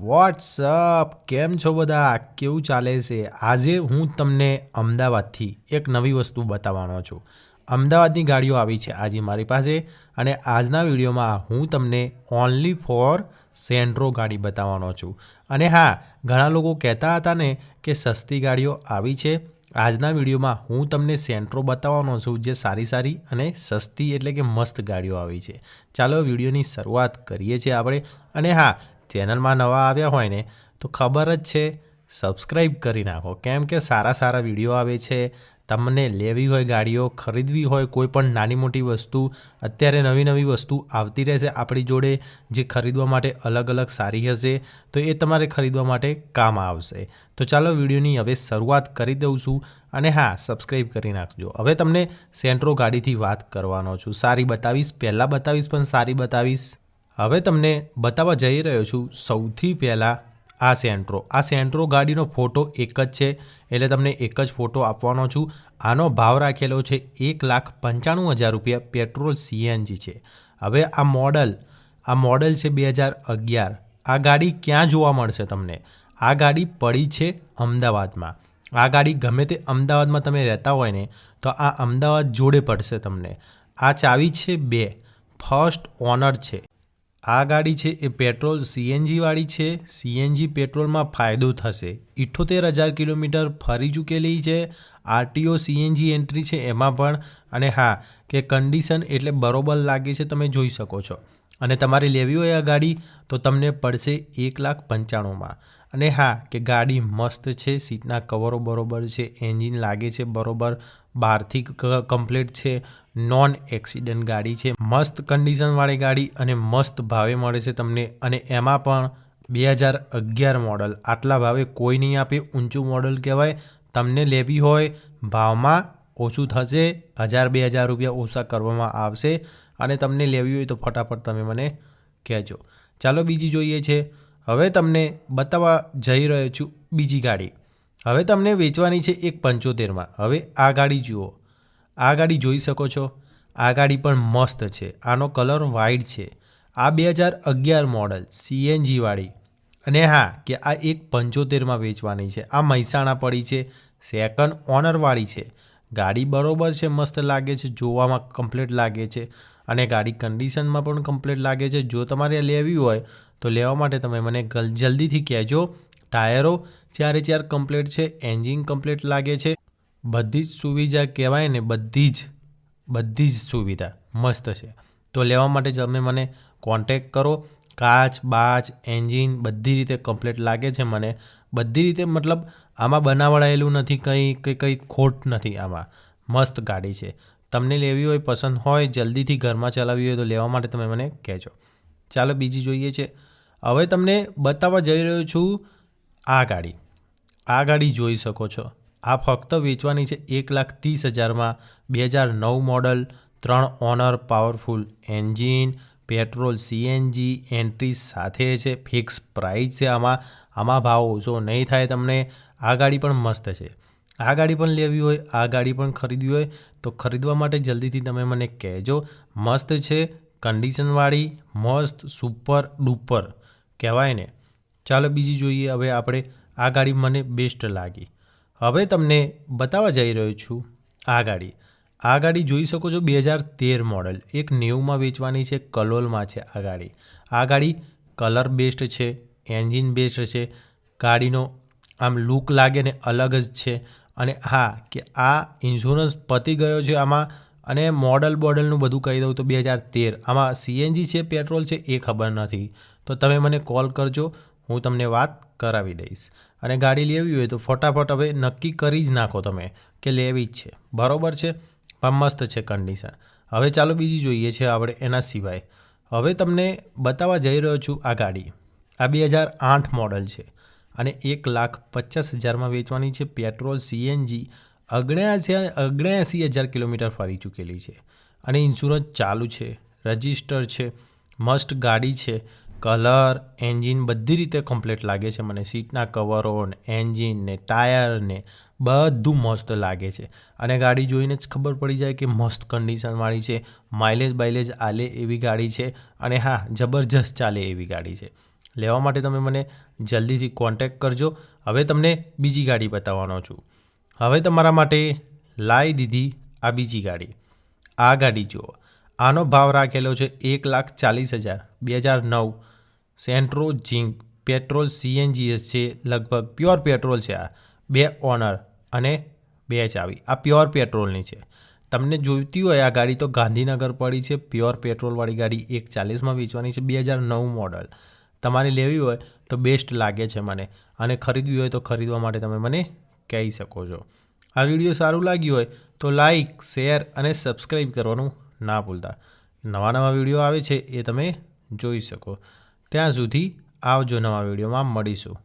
WhatsApp કેમ છો બધા? કેવું ચાલે છે? આજે હું તમને અમદાવાદથી એક નવી વસ્તુ બતાવવાનો છું. અમદાવાદની ગાડીઓ આવી છે આજે મારી પાસે અને આજના વિડીયોમાં હું તમને ઓનલી ફોર સેન્ટ્રો ગાડી બતાવવાનો છું. અને હા, ઘણા લોકો કહેતા હતા ને કે સસ્તી ગાડીઓ આવી છે. આજના વિડીયોમાં હું તમને સેન્ટ્રો બતાવવાનો છું જે સારી સારી અને સસ્તી એટલે કે મસ્ત ગાડીઓ આવી છે. ચાલો વિડીયોની શરૂઆત કરીએ છીએ આપણે. અને હા ચેનલમાં નવા આવ્યા હોય ને, તો ખબર જ છે. સબસ્ક્રાઈબ કરી નાખો. કેમ કે સારા સારા વીડિયો આવે છે. તમને લેવી હોય ગાડીઓ, ખરીદવી હોય કોઈ પણ નાની મોટી વસ્તુ, અત્યારે નવી નવી વસ્તુ આવતી રહેશે આપણી જોડે, જે ખરીદવા માટે અલગ અલગ સારી હશે, તો એ તમારે ખરીદવા માટે કામ આવશે. તો ચાલો વિડીયોની હવે શરૂઆત કરી દઉં છું અને હા સબસ્ક્રાઈબ કરી નાખજો. હવે તમને સેન્ટ્રો ગાડીથી વાત કરવાનો છું. સારી બતાવીશ, પહેલાં બતાવીશ, પણ સારી બતાવીશ. હવે તમને બતાવવા જઈ રહ્યો છું સૌથી પહેલાં આ સેન્ટ્રો. આ સેન્ટ્રો ગાડીનો ફોટો એક જ છે, એટલે તમને એક જ ફોટો આપવાનો છું. આનો ભાવ રાખેલો છે એક લાખ પંચાણું હજાર રૂપિયા પેટ્રોલ સીએનજી છે. હવે આ મોડલ આ મોડલ છે બે હજાર અગિયાર. આ ગાડી ક્યાં જોવા મળશે તમને? આ ગાડી પડી છે અમદાવાદમાં. આ ગાડી ગમે તે અમદાવાદમાં તમે રહેતા હોય ને, તો આ અમદાવાદ જોડે પડશે તમને. આ ચાવી છે બે. ફર્સ્ટ ઓનર છે. આ ગાડી છે એ પેટ્રોલ સીએનજીવાળી છે. સીએનજી પેટ્રોલમાં ફાયદો થશે. ઇઠ્ઠોતેર હજાર કિલોમીટર ફરી ચૂકેલી છે. આરટીઓ સીએનજી એન્ટ્રી છે એમાં પણ. અને હા, કે કન્ડિશન એટલે બરોબર લાગે છે તમે જોઈ શકો છો. અને તમારે લેવી હોય આ ગાડી, તો તમને પડશે એક લાખ પંચાણુંમાં. અને હા, કે ગાડી મસ્ત છે, સીટના કવરો બરોબર છે, એન્જિન લાગે છે બરોબર બહારથી કમ્પ્લીટ છે નોન એક્સિડન્ટ ગાડી છે. મસ્ત કન્ડિશનવાળી ગાડી અને મસ્ત ભાવે મળે છે તમને. અને એમાં પણ બે હજાર અગિયાર મોડલ આટલા ભાવે કોઈ નહીં આપે. ઊંચું મોડલ કહેવાય. તમને લેવી હોય, ભાવમાં ઓછું થશે. હજાર, બે હજાર રૂપિયા ઓછા કરવામાં આવશે. અને તમને લેવી હોય તો ફટાફટ તમે મને કહેજો. ચાલો બીજી જોઈએ છે. હવે તમને બતાવવા જઈ રહ્યો છું બીજી ગાડી. હવે તમને વેચવાની છે એક પંચોતેરમાં. હવે આ ગાડી જુઓ. આ ગાડી જોઈ શકો છો. આ ગાડી પણ મસ્ત છે. આનો કલર વાઈટ છે. આ બે હજાર અગિયાર મોડલ સીએનજીવાળી અને હા, કે આ એક પંચોતેરમાં વેચવાની છે. આ મહેસાણા પડી છે. સેકન્ડ ઓનરવાળી છે. ગાડી બરોબર છે, મસ્ત લાગે છે, જોવામાં કમ્પ્લીટ લાગે છે. અને ગાડી કન્ડિશનમાં પણ કમ્પ્લીટ લાગે છે. જો તમારે લેવી હોય, તો લેવા માટે તમે મને જલ્દીથી કહેજો. ટાયરો ચારે ચાર કમ્પ્લીટ છે એન્જિન કમ્પ્લીટ લાગે છે. બધી જ સુવિધા કહેવાય ને બધી જ બધી જ સુવિધા મસ્ત છે. તો લેવા માટે તમે મને કોન્ટેક કરો. કાચ, બાચ એન્જિન બધી રીતે કમ્પ્લીટ લાગે છે મને. બધી રીતે મતલબ આમાં બનાવડાયેલું નથી, કંઈ કે કંઈ ખોટ નથી આમાં. મસ્ત ગાડી છે. તમને લેવી હોય, પસંદ હોય, જલ્દીથી ઘરમાં ચલાવવી હોય તો લેવા માટે તમે મને કહેજો. ચાલો બીજી જોઈએ છે. હવે તમને બતાવવા જઈ રહ્યો છું આ ગાડી. આ ગાડી જોઈ શકો છો. આ ફક્ત વેચવાની છે એક લાખ ત્રીસ હજારમાં. બે હજાર નવ મોડલ, ત્રણ owner powerful engine, petrol CNG entry સાથે છે, ફિક્સ પ્રાઇસ છે આમાં. આમાં ભાવ ઓછો નહીં થાય તમને, આ ગાડી પણ મસ્ત છે. આ ગાડી પણ લેવી હોય, આ ગાડી પણ ખરીદવી હોય, તો ખરીદવા માટે જલ્દીથી તમે મને કહેજો. મસ્ત છે, કન્ડિશનવાળી, મસ્ત, સુપર, ડુપર. કહેવાય ને. ચાલો બીજી જોઈએ, હવે આપણે આ ગાડી મને બેસ્ટ લાગી. હવે તમને બતાવવા જઈ રહ્યો છું આ ગાડી. આ ગાડી જોઈ શકો છો બે હજાર તેર મોડલ એક નેવુંમાં વેચવાની છે, કલોલમાં છે આ ગાડી. આ ગાડી કલર બેસ્ટ છે એન્જિન બેસ્ટ છે. ગાડીનો આમ લુક લાગે ને અલગ જ છે. અને હા, કે આ ઇન્સ્યોરન્સ પતી ગયો છે આમાં. અને મોડલ બોડલનું બધું કહી દઉં તો બે હજાર તેર. આમાં સીએનજી છે પેટ્રોલ છે, એ ખબર નથી. તો તમે મને કોલ કરજો, હું તમને વાત કરાવી દઈશ. અને ગાડી લેવી હોય તો ફટાફટ હવે નક્કી કરી જ નાખો તમે કે લેવી જ છે. બરાબર છે? પણ મસ્ત છે કન્ડિશન હવે ચાલો બીજી જોઈએ છે આપણે એના સિવાય. હવે તમને બતાવવા જઈ રહ્યો છું આ ગાડી. આ બે હજાર આઠ મોડલ છે અને એક લાખ પચાસ હજારમાં વેચવાની છે. પેટ્રોલ સીએનજી અગણ્યાસી અગણ્યાસી હજાર કિલોમીટર ફરી ચૂકેલી છે. અને ઇન્સ્યોરન્સ ચાલુ છે. રજિસ્ટર છે. મસ્ટ ગાડી છે. કલર, એન્જિન બધી રીતે કમ્પ્લીટ લાગે છે. મને સીટના કવરો ને એન્જિન ને ટાયર ને બધું મસ્ત લાગે છે. અને ગાડી જોઈને જ ખબર પડી જાય કે મસ્ત કન્ડિશનવાળી છે. માઇલેજ બાઇલેજ આલે એવી ગાડી છે અને હા, જબરજસ્ત ચાલે એવી ગાડી છે. લેવા માટે તમે મને જલ્દીથી કોન્ટેક્ટ કરજો. હવે તમને બીજી ગાડી બતાવવાનો છું. હવે તમારા માટે લાવી દીધી આ બીજી ગાડી. આ ગાડી જુઓ. આનો ભાવ રાખેલો છે એક લાખ ચાલીસ હજાર, બે હજાર નવ. સેન્ટ્રો જિંક પેટ્રોલ સીએનજીએસ છે, લગભગ પ્યોર પેટ્રોલ છે આ. બે ઓનર અને બે ચાવી. આ પ્યોર પેટ્રોલની છે. તમને જોઈતી હોય આ ગાડી તો ગાંધીનગર પડી છે. પ્યોર પેટ્રોલવાળી ગાડી એક ચાલીસમાં વેચવાની છે બે હજાર નવ મોડલ. તમારે લેવી હોય તો બેસ્ટ લાગે છે મને. અને ખરીદવી હોય તો ખરીદવા માટે તમે મને કહી શકો છો. આ વીડિયો સારું લાગ્યું હોય તો લાઈક, શેર અને સબસ્ક્રાઈબ કરવાનું ના ભૂલતા. નવા નવા વીડિયો આવે છે એ તમે જોઈ શકો. ત્યાં સુધી આવજો નવા વિડીયોમાં. મળીશું.